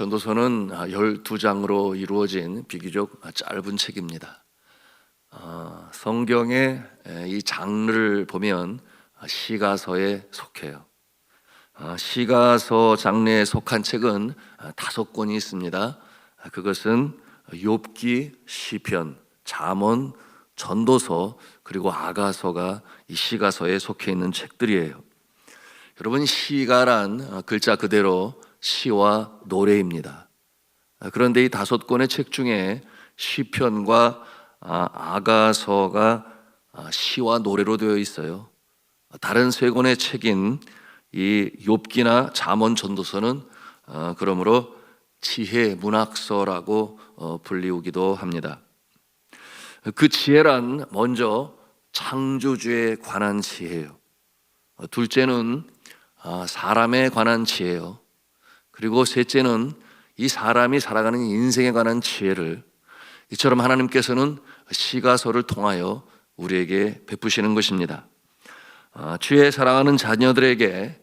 전도서는 12장으로 이루어진 비교적 짧은 책입니다. 어, 성경의 이 장르를 보면 시가서에 속해요. 어, 시가서 장르에 속한 책은 다섯 권이 있습니다. 그것은 욥기, 시편, 잠언, 전도서 그리고 아가서가 이 시가서에 속해 있는 책들이에요. 여러분 시가란 글자 그대로 시와 노래입니다. 그런데 이 다섯 권의 책 중에 시편과 아가서가 시와 노래로 되어 있어요. 다른 세 권의 책인 이 욥기나 잠언 전도서는 그러므로 지혜 문학서라고 불리우기도 합니다. 그 지혜란 먼저 창조주에 관한 지혜예요. 둘째는 사람에 관한 지혜요. 그리고 셋째는 이 사람이 살아가는 인생에 관한 지혜를 이처럼 하나님께서는 시가서를 통하여 우리에게 베푸시는 것입니다. 주의 사랑하는 자녀들에게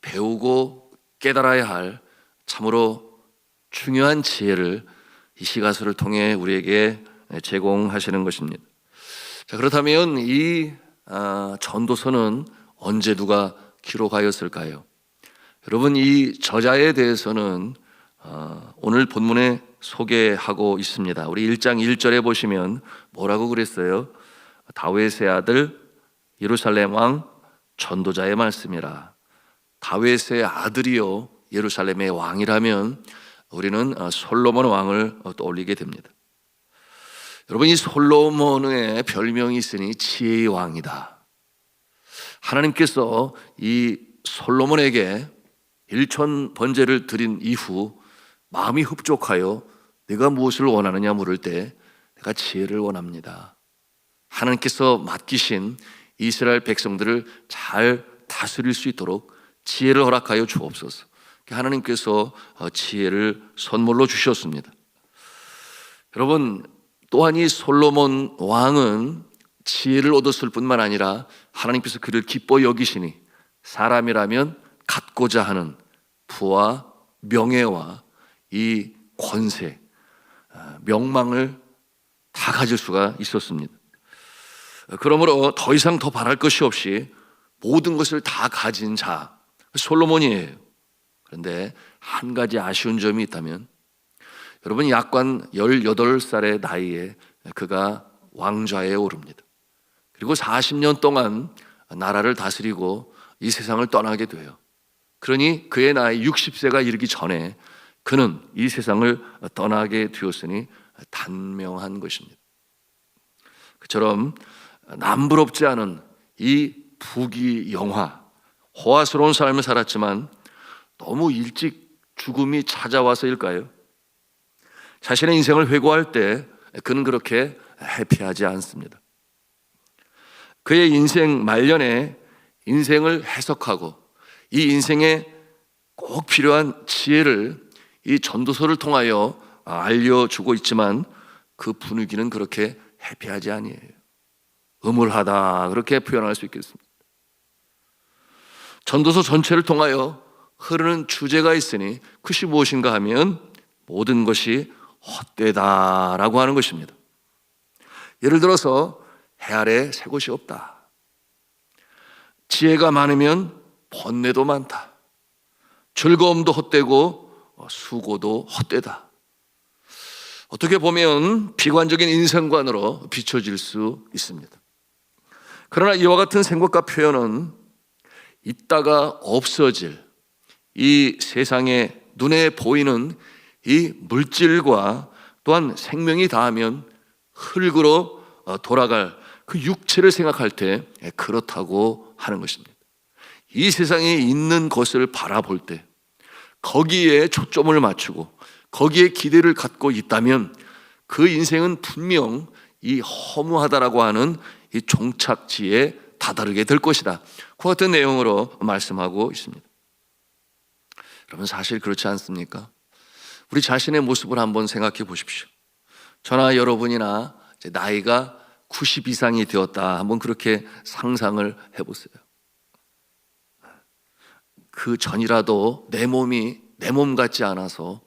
배우고 깨달아야 할 참으로 중요한 지혜를 이 시가서를 통해 우리에게 제공하시는 것입니다. 자, 그렇다면 이 전도서는 언제 누가 기록하였을까요? 여러분 이 저자에 대해서는 어, 오늘 본문에 소개하고 있습니다. 우리 1장 1절에 보시면 뭐라고 그랬어요? 다윗의 아들 예루살렘 왕 전도자의 말씀이라. 다윗의 아들이요 예루살렘의 왕이라면 우리는 어, 솔로몬 왕을 떠올리게 됩니다. 여러분 이 솔로몬의 별명이 있으니 지혜의 왕이다. 하나님께서 이 솔로몬에게 일천 번제를 드린 이후 마음이 흡족하여 내가 무엇을 원하느냐 물을 때 내가 지혜를 원합니다. 하나님께서 맡기신 이스라엘 백성들을 잘 다스릴 수 있도록 지혜를 허락하여 주옵소서. 하나님께서 어, 지혜를 선물로 주셨습니다. 여러분, 또한 이 솔로몬 왕은 지혜를 얻었을 뿐만 아니라 하나님께서 그를 기뻐 여기시니 사람이라면 갖고자 하는 부와 명예와 이 권세, 아, 명망을 다 가질 수가 있었습니다. 그러므로 더 이상 더 바랄 것이 없이 모든 것을 다 가진 자, 솔로몬이에요. 그런데 한 가지 아쉬운 점이 있다면 여러분 약관 18살의 나이에 그가 왕좌에 오릅니다. 그리고 40년 동안 나라를 다스리고 이 세상을 떠나게 돼요. 그러니 그의 나이 60세가 이르기 전에 그는 이 세상을 떠나게 되었으니 단명한 것입니다. 그처럼 남부럽지 않은 이 부귀 영화, 호화스러운 삶을 살았지만 너무 일찍 죽음이 찾아와서일까요? 자신의 인생을 회고할 때 그는 그렇게 해피하지 않습니다. 그의 인생 말년에 인생을 해석하고 이 인생에 꼭 필요한 지혜를 이 전도서를 통하여 알려주고 있지만 그 분위기는 그렇게 해피하지 아니에요. 음울하다 그렇게 표현할 수 있겠습니다. 전도서 전체를 통하여 흐르는 주제가 있으니 그것이 무엇인가 하면 모든 것이 헛되다라고 하는 것입니다. 예를 들어서 해 아래 새 곳이 없다. 지혜가 많으면 번뇌도 많다. 즐거움도 헛되고 어, 수고도 헛되다. 어떻게 보면 비관적인 인생관으로 비춰질 수 있습니다. 그러나 이와 같은 생각과 표현은 있다가 없어질 이 세상에 눈에 보이는 이 물질과 또한 생명이 닿으면 흙으로 어, 돌아갈 그 육체를 생각할 때 그렇다고 하는 것입니다. 이 세상에 있는 것을 바라볼 때 거기에 초점을 맞추고 거기에 기대를 갖고 있다면 그 인생은 분명 이 허무하다라고 하는 이 종착지에 다다르게 될 것이다. 그 같은 내용으로 말씀하고 있습니다. 여러분 사실 그렇지 않습니까? 우리 자신의 모습을 한번 생각해 보십시오. 저나 여러분이나 나이가 90 이상이 되었다. 한번 그렇게 상상을 해보세요. 그 전이라도 내 몸이 내 몸 같지 않아서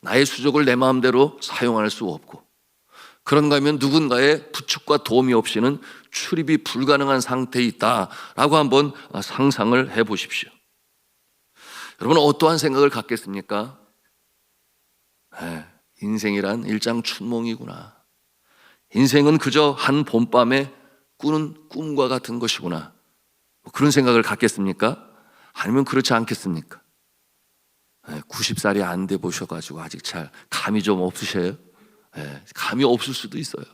나의 수족을 내 마음대로 사용할 수 없고 그런가 하면 누군가의 부축과 도움이 없이는 출입이 불가능한 상태에 있다라고 한번 상상을 해 보십시오. 여러분 어떠한 생각을 갖겠습니까? 네, 인생이란 일장 춘몽이구나. 인생은 그저 한 봄밤에 꾸는 꿈과 같은 것이구나. 뭐 그런 생각을 갖겠습니까? 아니면 그렇지 않겠습니까? 90살이 안 돼 보셔가지고 아직 잘 감이 좀 없으셔요? 네, 감이 없을 수도 있어요.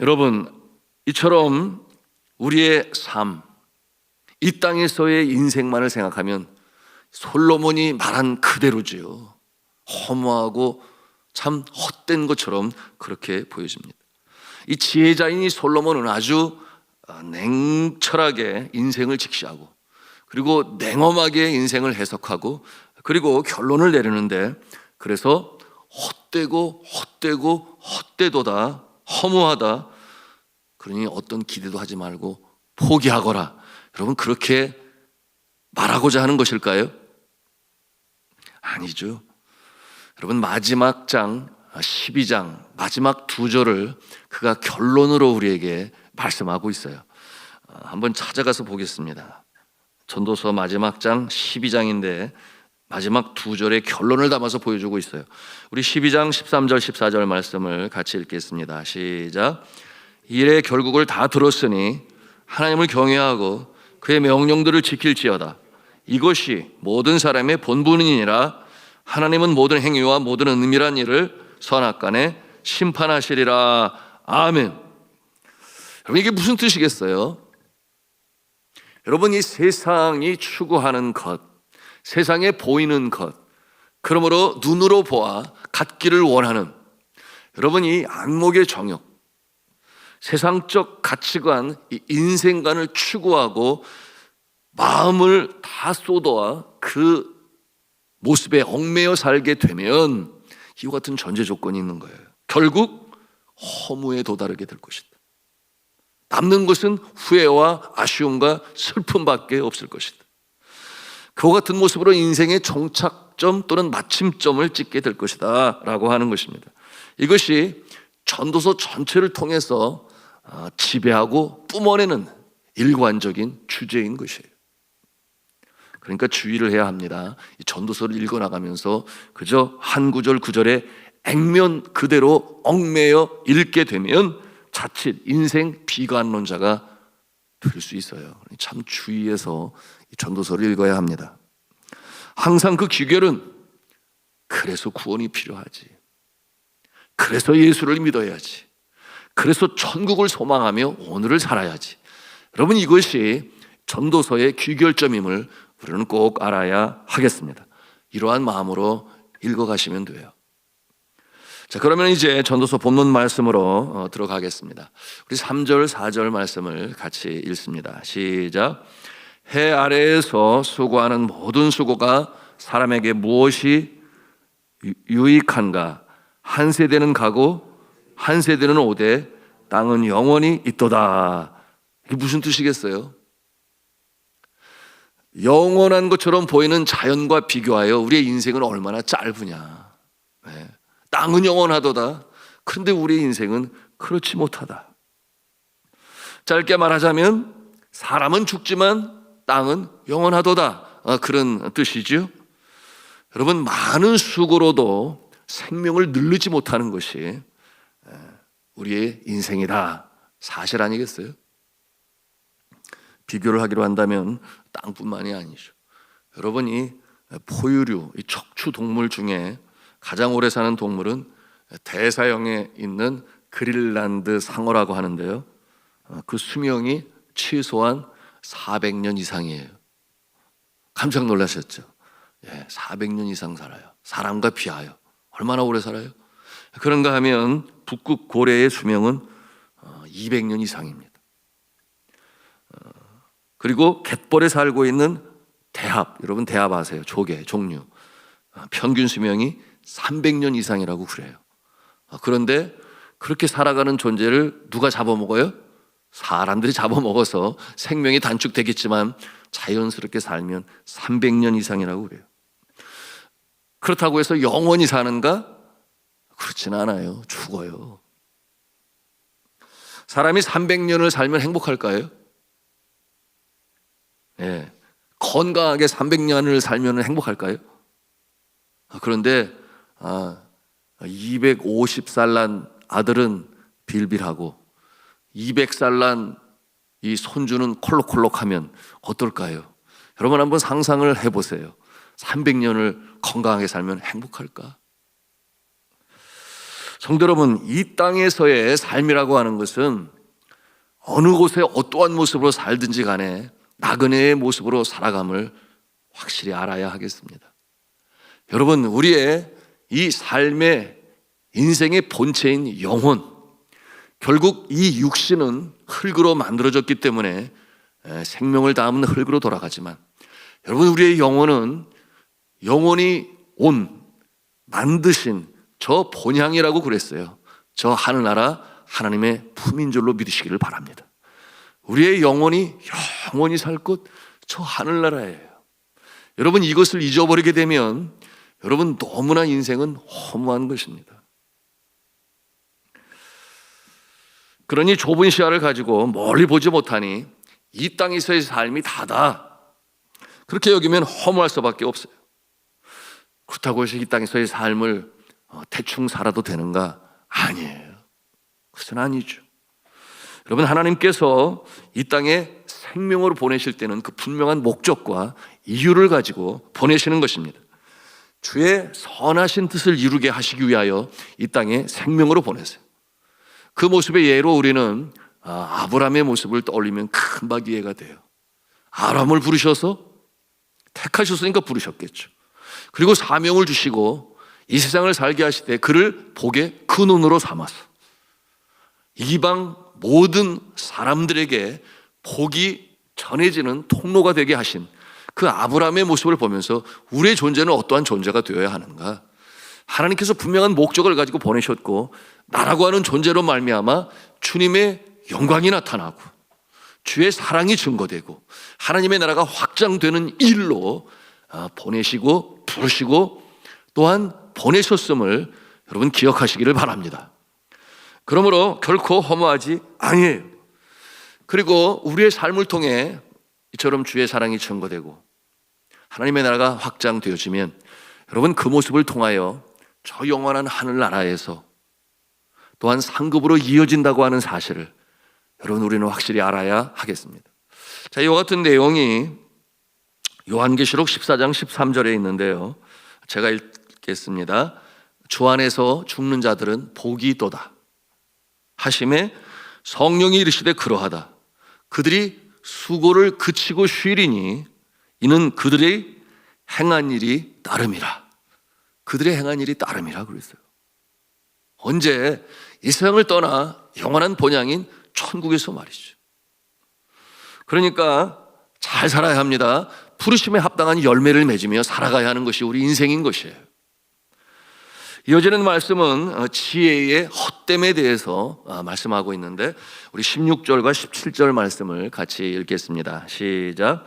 여러분, 이처럼 우리의 삶, 이 땅에서의 인생만을 생각하면 솔로몬이 말한 그대로지요. 허무하고 참 헛된 것처럼 그렇게 보여집니다. 이 지혜자인 이 솔로몬은 아주 냉철하게 인생을 직시하고 그리고 냉엄하게 인생을 해석하고 그리고 결론을 내리는데 그래서 헛되고 헛되고 헛되도다 허무하다 그러니 어떤 기대도 하지 말고 포기하거라 여러분 그렇게 말하고자 하는 것일까요? 아니죠. 여러분 마지막 장 12장 마지막 두 절을 그가 결론으로 우리에게 말씀하고 있어요. 어, 한번 찾아가서 보겠습니다. 전도서 마지막 장 12장인데 마지막 두 절의 결론을 담아서 보여주고 있어요. 우리 12장 13절 14절 말씀을 같이 읽겠습니다. 시작. 일의 결국을 다 들었으니 하나님을 경외하고 그의 명령들을 지킬지어다. 이것이 모든 사람의 본분이니라 하나님은 모든 행위와 모든 은밀한 일을 선악간에 심판하시리라. 아멘. 여러분 이게 무슨 뜻이겠어요? 여러분 이 세상이 추구하는 것, 세상에 보이는 것, 그러므로 눈으로 보아 갖기를 원하는 여러분 이 안목의 정욕, 세상적 가치관, 이 인생관을 추구하고 마음을 다 쏟아와 그 모습에 얽매여 살게 되면 이와 같은 전제 조건이 있는 거예요. 결국 허무에 도달하게 될 것이다. 남는 것은 후회와 아쉬움과 슬픔밖에 없을 것이다. 그와 같은 모습으로 인생의 종착점 또는 마침점을 찍게 될 것이다. 라고 하는 것입니다. 이것이 전도서 전체를 통해서 아, 지배하고 뿜어내는 일관적인 주제인 것이에요. 그러니까 주의를 해야 합니다. 전도서를 읽어나가면서 그저 한 구절 구절에 액면 그대로 얽매여 읽게 되면 자칫 인생 비관론자가 될 수 있어요. 참 주의해서 전도서를 읽어야 합니다. 항상 그 귀결은 그래서 구원이 필요하지. 그래서 예수를 믿어야지. 그래서 천국을 소망하며 오늘을 살아야지. 여러분 이것이 전도서의 귀결점임을 우리는 꼭 알아야 하겠습니다. 이러한 마음으로 읽어가시면 돼요. 자, 그러면 이제 전도서 본문 말씀으로 어, 들어가겠습니다. 우리 3절, 4절 말씀을 같이 읽습니다. 시작. 해 아래에서 수고하는 모든 수고가 사람에게 무엇이 유익한가? 한 세대는 가고 한 세대는 오되 땅은 영원히 있도다. 이게 무슨 뜻이겠어요? 영원한 것처럼 보이는 자연과 비교하여 우리의 인생은 얼마나 짧으냐. 네. 땅은 영원하도다. 그런데 우리의 인생은 그렇지 못하다. 짧게 말하자면 사람은 죽지만 땅은 영원하도다. 아, 그런 뜻이죠. 여러분 많은 수고로도 생명을 늘리지 못하는 것이 우리의 인생이다. 사실 아니겠어요? 비교를 하기로 한다면 땅뿐만이 아니죠. 여러분이 포유류, 이 척추 동물 중에 가장 오래 사는 동물은 대사형에 있는 그릴란드 상어라고 하는데요. 어, 그 수명이 최소한 400년 이상이에요. 깜짝 놀라셨죠? 예, 400년 이상 살아요. 사람과 비하여. 얼마나 오래 살아요? 그런가 하면 북극 고래의 수명은 200년 어, 이상입니다. 어, 그리고 갯벌에 살고 있는 대합, 여러분 대합 아세요? 조개, 종류. 평균 수명이 300년 이상이라고 그래요. 아, 그런데 그렇게 살아가는 존재를 누가 잡아먹어요? 사람들이 잡아먹어서 생명이 단축되겠지만 자연스럽게 살면 300년 이상이라고 그래요. 그렇다고 해서 영원히 사는가? 그렇진 않아요. 죽어요. 사람이 300년을 살면 행복할까요? 예. 건강하게 300년을 살면 행복할까요? 아, 그런데 아, 250살 난 아들은 빌빌하고 200살 난 이 손주는 콜록콜록하면 어떨까요? 여러분 한번 상상을 해보세요. 300년을 건강하게 살면 행복할까? 성도 여러분, 이 땅에서의 삶이라고 하는 것은 어느 곳에 어떠한 모습으로 살든지 간에 나그네의 모습으로 살아감을 확실히 알아야 하겠습니다. 여러분, 우리의 이 삶의 인생의 본체인 영혼, 결국 이 육신은 흙으로 만들어졌기 때문에 에, 생명을 담은 흙으로 돌아가지만 여러분 우리의 영혼은 영혼이 온 만드신 저 본향이라고 그랬어요. 저 하늘나라 하나님의 품인 줄로 믿으시기를 바랍니다. 우리의 영혼이 영원히 살 곳 저 하늘나라예요. 여러분 이것을 잊어버리게 되면 여러분 너무나 인생은 허무한 것입니다. 그러니 좁은 시야를 가지고 멀리 보지 못하니 이 땅에서의 삶이 다다. 그렇게 여기면 허무할 수밖에 없어요. 그렇다고 해서 이 땅에서의 삶을 어, 대충 살아도 되는가? 아니에요. 그것은 아니죠. 여러분, 하나님께서 이 땅에 생명으로 보내실 때는 그 분명한 목적과 이유를 가지고 보내시는 것입니다. 주의 선하신 뜻을 이루게 하시기 위하여 이 땅에 생명으로 보내세요. 그 모습의 예로 우리는 아, 아브라함의 모습을 떠올리면 금방 이해가 돼요. 아람을 부르셔서 택하셨으니까 부르셨겠죠. 그리고 사명을 주시고 이 세상을 살게 때 그를 복의 근원으로 삼았어. 이방 모든 사람들에게 복이 전해지는 통로가 되게 하신 그 아브라함의 모습을 보면서 우리의 존재는 어떠한 존재가 되어야 하는가? 하나님께서 분명한 목적을 가지고 보내셨고 나라고 하는 존재로 말미암아 주님의 영광이 나타나고 주의 사랑이 증거되고 하나님의 나라가 확장되는 일로 아, 보내시고 부르시고 또한 보내셨음을 여러분 기억하시기를 바랍니다. 그러므로 결코 허무하지 아니에요. 그리고 우리의 삶을 통해 이처럼 주의 사랑이 증거되고 하나님의 나라가 확장되어지면 여러분 그 모습을 통하여 저 영원한 하늘나라에서 또한 상급으로 이어진다고 하는 사실을 여러분 우리는 확실히 알아야 하겠습니다. 자, 이와 같은 내용이 요한계시록 14장 13절에 있는데요. 제가 읽겠습니다. 주 안에서 죽는 자들은 복이 있도다. 하심에 성령이 이르시되 그러하다. 그들이 수고를 그치고 쉬리니 이는 그들의 행한 일이 따름이라. 그들의 행한 일이 따름이라 그랬어요. 언제 이 세상을 떠나 영원한 본향인 천국에서 말이죠. 그러니까 잘 살아야 합니다. 부르심에 합당한 열매를 맺으며 살아가야 하는 것이 우리 인생인 것이에요. 이어지는 말씀은 어, 지혜의 헛됨에 대해서 아, 말씀하고 있는데 우리 16절과 17절 말씀을 같이 읽겠습니다. 시작.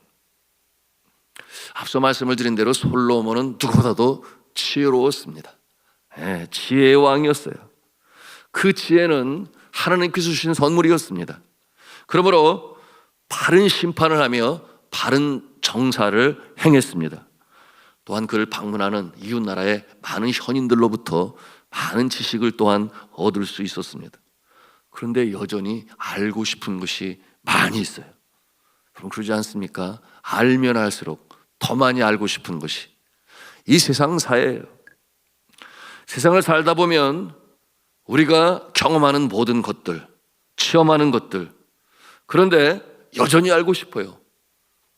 앞서 말씀을 드린 대로 솔로몬은 누구보다도 지혜로웠습니다. 네, 지혜의 왕이었어요. 그 지혜는 하나님께서 주신 선물이었습니다. 그러므로 바른 심판을 하며 바른 정사를 행했습니다. 또한 그를 방문하는 이웃 나라의 많은 현인들로부터 많은 지식을 또한 얻을 수 있었습니다. 그런데 여전히 알고 싶은 것이 많이 있어요. 그럼 그러지 않습니까? 알면 알수록 더 많이 알고 싶은 것이 이 세상 사예요. 세상을 살다 보면 우리가 경험하는 모든 것들, 체험하는 것들, 그런데 여전히 알고 싶어요.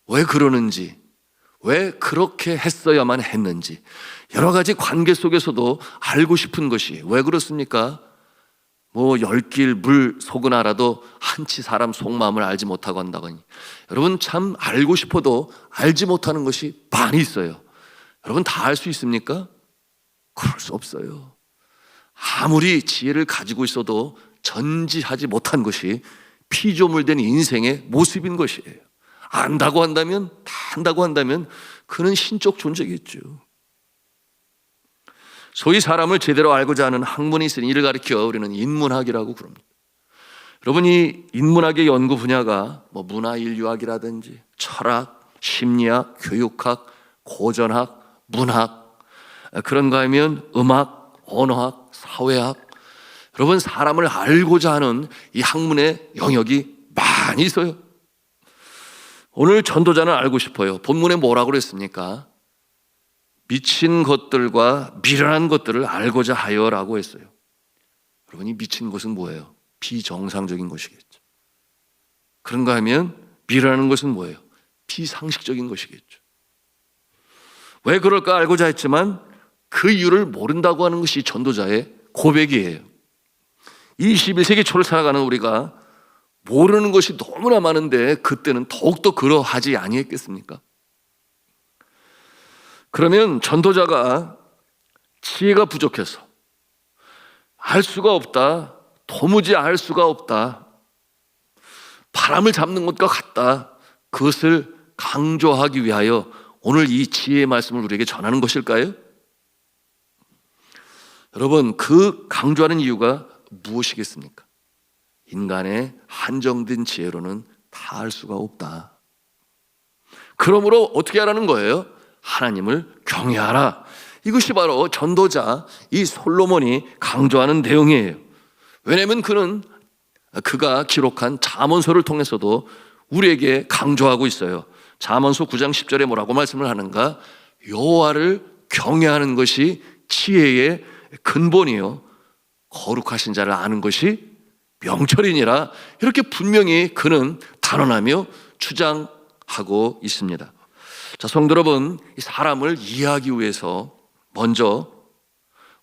왜 그러는지, 왜 그렇게 했어야만 했는지 여러 가지 관계 속에서도 알고 싶은 것이 왜 그렇습니까? 뭐 열길 물 알아도 한치 사람 속마음을 알지 못하고 한다거니 여러분 참 알고 싶어도 알지 못하는 것이 많이 있어요. 여러분 다 알 수 있습니까? 그럴 수 없어요. 아무리 지혜를 가지고 있어도 전지하지 못한 것이 피조물된 인생의 모습인 것이에요. 안다고 한다면, 다 안다고 한다면 그는 신적 존재겠죠. 소위 사람을 제대로 알고자 하는 학문이 있으니 이를 가리켜 우리는 인문학이라고 부릅니다. 여러분 이 인문학의 연구 분야가 뭐 문화 인류학이라든지 철학, 심리학, 교육학, 고전학, 문학 그런가 하면 음악, 언어학, 사회학 여러분 사람을 알고자 하는 이 학문의 영역이 많이 있어요. 오늘 전도자는 알고 싶어요. 본문에 뭐라고 그랬습니까? 미친 것들과 미련한 것들을 알고자 하여라고 했어요. 여러분 이 미친 것은 뭐예요? 비정상적인 것이겠죠. 그런가 하면 미련한 것은 뭐예요? 비상식적인 것이겠죠. 왜 그럴까 알고자 했지만 그 이유를 모른다고 하는 것이 전도자의 고백이에요. 21세기 초를 살아가는 우리가 모르는 것이 너무나 많은데 그때는 더욱더 그러하지 아니했겠습니까? 그러면 전도자가 지혜가 부족해서 알 수가 없다. 도무지 알 수가 없다. 바람을 잡는 것과 같다. 그것을 강조하기 위하여 오늘 이 지혜의 말씀을 우리에게 전하는 것일까요? 여러분, 그 강조하는 이유가 무엇이겠습니까? 인간의 한정된 지혜로는 다알 수가 없다. 그러므로 어떻게 하라는 거예요? 하나님을 경외하라. 이것이 바로 전도자 이 솔로몬이 강조하는 내용이에요. 왜냐하면 그는 그가 기록한 잠언서를 통해서도 우리에게 강조하고 있어요. 잠언서 9장 10절에 뭐라고 말씀을 하는가? 여호와를 경외하는 것이 지혜의 근본이요. 거룩하신 자를 아는 것이 명철이니라. 이렇게 분명히 그는 단언하며 주장하고 있습니다. 자, 성도 여러분, 이 사람을 이해하기 위해서 먼저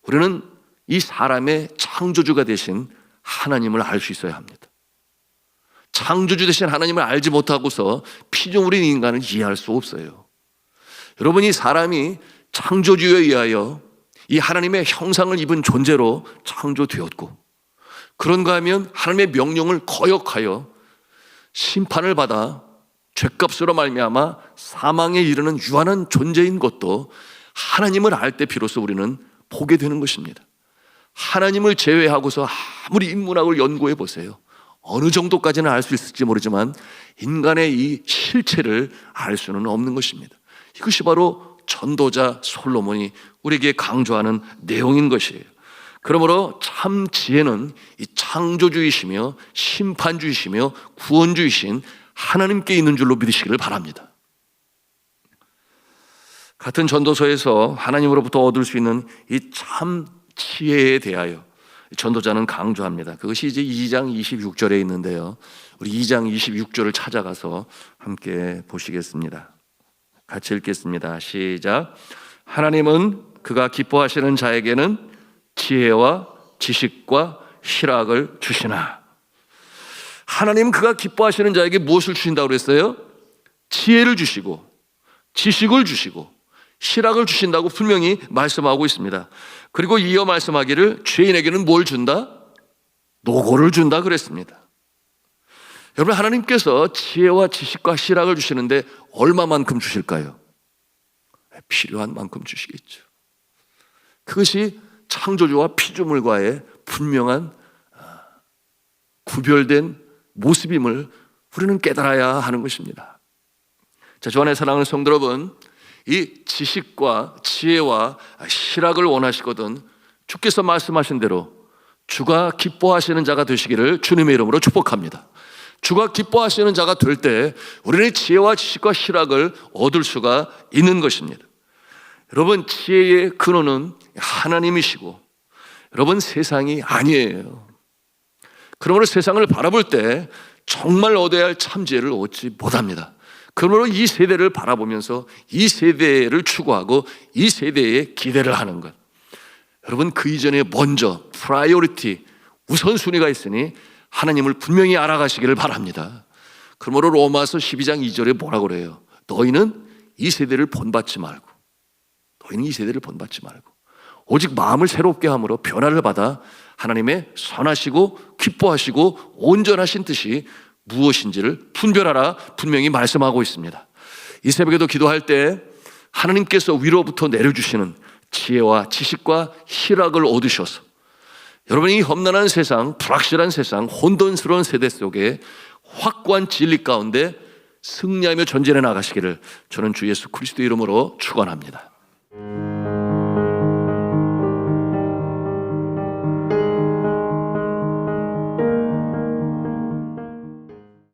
우리는 이 사람의 창조주가 되신 하나님을 알 수 있어야 합니다. 창조주 되신 하나님을 알지 못하고서 피조물인 인간을 이해할 수 없어요. 여러분, 이 사람이 창조주에 의하여 이 하나님의 형상을 입은 존재로 창조되었고, 그런가 하면 하나님의 명령을 거역하여 심판을 받아 죄값으로 말미암아 사망에 이르는 유한한 존재인 것도 하나님을 알 때 비로소 우리는 보게 되는 것입니다. 하나님을 제외하고서 아무리 인문학을 연구해 보세요. 어느 정도까지는 알 수 있을지 모르지만 인간의 이 실체를 알 수는 없는 것입니다. 이것이 바로 전도자 솔로몬이 우리에게 강조하는 내용인 것이에요. 그러므로 참 지혜는 이 창조주이시며 심판주이시며 구원주이신 하나님께 있는 줄로 믿으시기를 바랍니다. 같은 전도서에서 하나님으로부터 얻을 수 있는 이 참 지혜에 대하여 전도자는 강조합니다. 그것이 이제 2장 26절에 있는데요. 우리 2장 26절을 찾아가서 함께 보시겠습니다. 같이 읽겠습니다. 시작. 하나님은 그가 기뻐하시는 자에게는 지혜와 지식과 희락을 주시나. 하나님 그가 기뻐하시는 자에게 무엇을 주신다고 그랬어요? 지혜를 주시고 지식을 주시고 희락을 주신다고 분명히 말씀하고 있습니다. 그리고 이어 말씀하기를 죄인에게는 뭘 준다? 노고를 준다 그랬습니다. 여러분 하나님께서 지혜와 지식과 희락을 주시는데 얼마만큼 주실까요? 필요한 만큼 주시겠죠. 그것이 창조주와 피조물과의 분명한 아, 구별된 모습임을 우리는 깨달아야 하는 것입니다. 자, 주 안에 사랑하는 성도 여러분, 이 지식과 지혜와 실학을 원하시거든 주께서 말씀하신 대로 주가 기뻐하시는 자가 되시기를 주님의 이름으로 축복합니다. 주가 기뻐하시는 자가 될 때 우리는 지혜와 지식과 실학을 얻을 수가 있는 것입니다. 여러분, 지혜의 근원은 하나님이시고 여러분 세상이 아니에요. 그러므로 세상을 바라볼 때 정말 얻어야 할 참지혜를 얻지 못합니다. 그러므로 이 세대를 바라보면서 이 세대를 추구하고 이 세대에 기대를 하는 것. 여러분 그 이전에 먼저 프라이오리티 우선순위가 있으니 하나님을 분명히 알아가시기를 바랍니다. 그러므로 로마서 12장 2절에 뭐라고 그래요? 너희는 이 세대를 본받지 말고 너희는 이 세대를 본받지 말고 오직 마음을 새롭게 함으로 변화를 받아 하나님의 선하시고 기뻐하시고 온전하신 뜻이 무엇인지를 분별하라 분명히 말씀하고 있습니다. 이 새벽에도 기도할 때 하나님께서 위로부터 내려주시는 지혜와 지식과 희락을 얻으셔서 여러분이 이 험난한 세상, 불확실한 세상, 혼돈스러운 세대 속에 확고한 진리 가운데 승리하며 전진해 나가시기를 저는 주 예수 그리스도 이름으로 축원합니다.